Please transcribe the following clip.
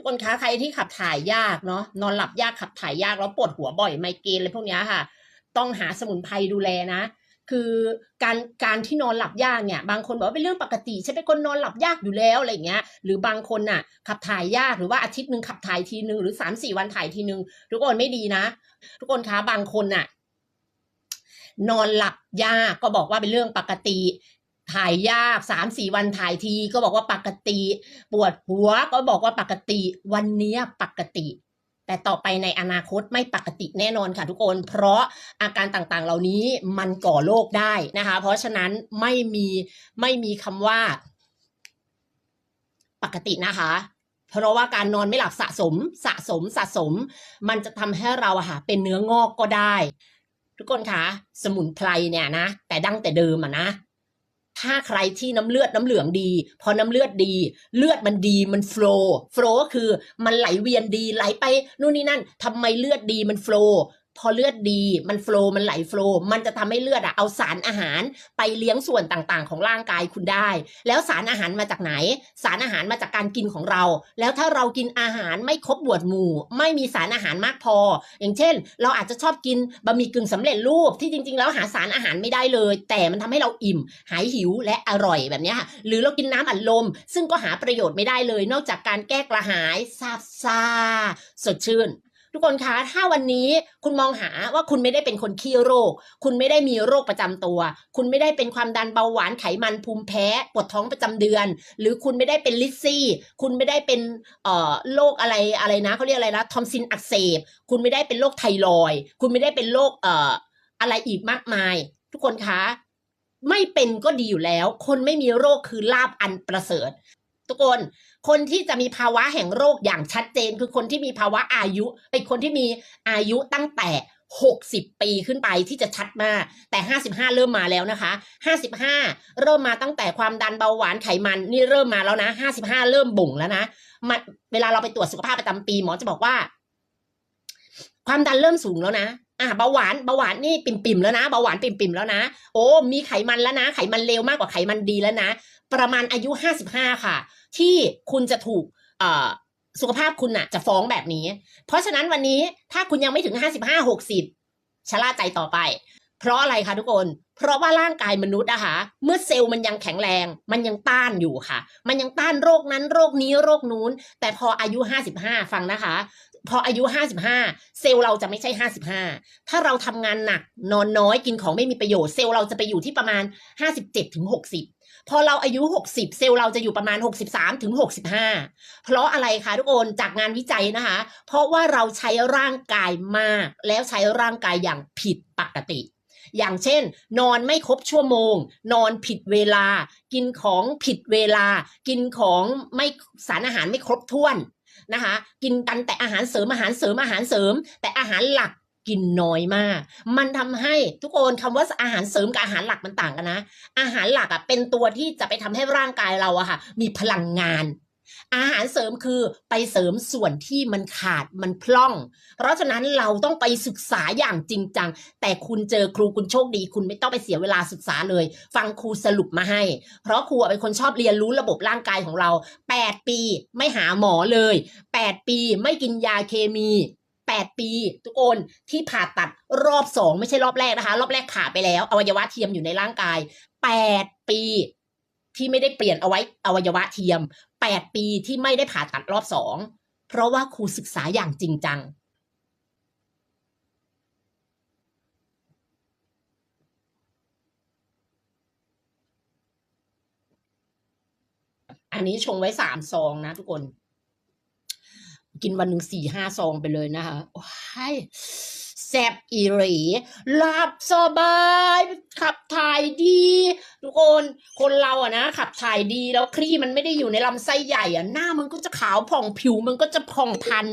ทุกคนคะใครที่ขับถ่ายยากเนาะนอนหลับยากขับถ่ายยากแล้วปวดหัวบ่อยไมเกรนอะไรพวกนี้ค่ะ ต้องหาสมุนไพรดูแลนะ คือการการที่นอนหลับยากเนี่ยบางคนบอกว่าเป็นเรื่องปกติฉันเป็นคนนอนหลับยากอยู่แล้วอะไรเงี้ย หรือบางคนน่ะ ขับถ่ายยากหรือว่าอาทิตย์หนึ่งขับถ่ายทีหนึ่งหรือสามสี่วันถ่ายทีหนึ่งทุกคนไม่ดีนะ ทุกคนคะบางคนน่ะนอนหลับยากก็บอกว่าเป็นเรื่องปกติ ถ่ายยากสามสี่วันถ่ายทีก็บอกว่าปกติ ปวดหัวก็บอกว่าปกติ วันเนี้ยปกติ แต่ต่อไปในอนาคตไม่ปกติแน่นอนค่ะทุกคน เพราะอาการต่างๆเหล่านี้มันก่อโรคได้นะคะ เพราะฉะนั้นไม่มีไม่มีคำว่า ปกตินะคะเพราะว่าการนอนไม่หลับสะสมสะสมสะสม มันจะทำให้เราอะค่ะเป็นเนื้องอกก็ได้ ทุกคนคะสมุนไพรเนี่ยนะ แต่ดั้งแต่เดิมอะนะ ถ้าใครที่น้ำเลือดน้ำเหลืองดี พอน้ำเลือดดี เลือดมันดีมันโฟล์โฟล์ก็คือมันไหลเวียนดีไหลไปนู่นนี่นั่นทำไมเลือดดีมันโฟล์ พอเลือดดีมันโฟล์มันไหลโฟล์มันจะทำให้เลือดอะเอาสารอาหารไปเลี้ยงส่วนต่างๆ ของร่างกายคุณได้ แล้วสารอาหารมาจากไหน สารอาหารมาจากการกินของเรา แล้วถ้าเรากินอาหารไม่ครบหมวดหมู่ ไม่มีสารอาหารมากพอ อย่างเช่น เราอาจจะชอบกินบะหมี่กึ่งสำเร็จรูปที่จริง ๆ แล้วหาสารอาหารไม่ได้เลย แต่มันทำให้เราอิ่ม หายหิวและอร่อยแบบนี้ค่ะหรือเรากินน้ำอัดลม ซึ่งก็หาประโยชน์ไม่ได้เลย นอกจากการแก้กระหายซาบซ่าสดชื่น ทุกคนคะ ถ้าวันนี้คุณมองหาว่าคุณไม่ได้เป็นคนขี้โรค คุณไม่ได้มีโรคประจำตัว คุณไม่ได้เป็นความดันเบาหวานไขมันภูมิแพ้ปวดท้องประจำเดือน หรือคุณไม่ได้เป็นลิซซี่ คุณไม่ได้เป็นเอ่อโรคอะไรอะไรนะเขาเรียกอะไรนะทอมซินอักเสบ คุณไม่ได้เป็นโรคไทรอย คุณไม่ได้เป็นโรคเอ่ออะไรอีกมากมาย ทุกคนคะ ไม่เป็นก็ดีอยู่แล้ว คนไม่มีโรคคือลาบอันประเสริฐ ทุกคน คนที่จะมีภาวะแห่งโรคอย่างชัดเจน คือคนที่มีภาวะอายุเป็นคนที่มีอายุตั้งแต่60 ปีขึ้นไปที่จะชัดมากแต่ 55 เริ่มมาแล้วนะคะ 55 เริ่มมาตั้งแต่ความดันเบาหวานไขมันนี่เริ่มมาแล้วนะ 55 เริ่มบุ่งแล้วนะมาเวลาเราไปตรวจสุขภาพประจำปีหมอจะบอกว่า ความดันเริ่มสูงแล้วนะ อะเบาหวานเบาหวานนี่ปิ่มๆแล้วนะเบาหวานปิ่มๆแล้วนะ โอ้มีไขมันแล้วนะ ไขมันเลวมากกว่าไขมันดีแล้วนะ ประมาณอายุ55ค่ะ ที่คุณจะถูกเอ่อสุขภาพคุณน่ะ จะฟ้องแบบนี้ เพราะฉะนั้นวันนี้ถ้าคุณยังไม่ถึง55 60ชะล่าใจต่อไป เพราะอะไรคะทุกคน เพราะว่าร่างกายมนุษย์อะคะเมื่อเซลล์มันยังแข็งแรง มันยังต้านอยู่ค่ะ มันยังต้านโรคนั้นโรคนี้โรคนู้น แต่พออายุ55ฟังนะคะ พออายุ55เซลล์เราจะไม่ใช่55ถ้าเราทำงานหนักนอนน้อยกินของไม่มีประโยชน์เซลล์เราจะไปอยู่ที่ประมาณ57ถึง60พอเราอายุ60เซลล์เราจะอยู่ประมาณ63ถึง65เพราะอะไรคะทุกคนจากงานวิจัยนะคะ เพราะว่าเราใช้ร่างกายมาก แล้วใช้ร่างกายอย่างผิดปกติอย่างเช่น นอนไม่ครบชั่วโมง นอนผิดเวลา กินของผิดเวลา กินของไม่สารอาหารไม่ครบถ้วน นะคะ กินกันแต่อาหารเสริมอาหารเสริมอาหารเสริม แต่อาหารหลักกินน้อยมาก มันทำให้ทุกคนคำว่าอาหารเสริมกับอาหารหลักมันต่างกันนะ อาหารหลักอะเป็นตัวที่จะไปทำให้ร่างกายเราอะค่ะ มีพลังงาน อาหารเสริมคือไปเสริมส่วนที่มันขาดมันพร่อง เพราะฉะนั้นเราต้องไปศึกษาอย่างจริงจัง แต่คุณเจอครูคุณโชคดี คุณไม่ต้องไปเสียเวลาศึกษาเลย ฟังครูสรุปมาให้ เพราะครูเป็นคนชอบเรียนรู้ระบบร่างกายของเรา 8 ปีไม่หาหมอเลย 8 ปีไม่กินยาเคมี8 ปี ทุกคนที่ผ่าตัดรอบสองไม่ใช่รอบแรกนะคะ รอบแรกผ่าไปแล้วอวัยวะเทียมอยู่ในร่างกาย 8 ปีที่ไม่ได้เปลี่ยนเอาไว้อวัยวะเทียม 8 ปีที่ไม่ได้ผ่าตัดรอบสองเพราะว่าครูศึกษาอย่างจริงจัง อันนี้ชงไว้สามซองนะทุกคน กินวันหนึ่งสี่ห้าซองไปเลยนะคะว้ย แซบอีหรีหลับสบายขับถ่ายดี ทุกคนคนเราอะนะขับถ่ายดีแล้วครีมันไม่ได้อยู่ในลำไส้ใหญ่อะหน้ามันก็จะขาวผ่องผิวมันก็จะผ่องพัน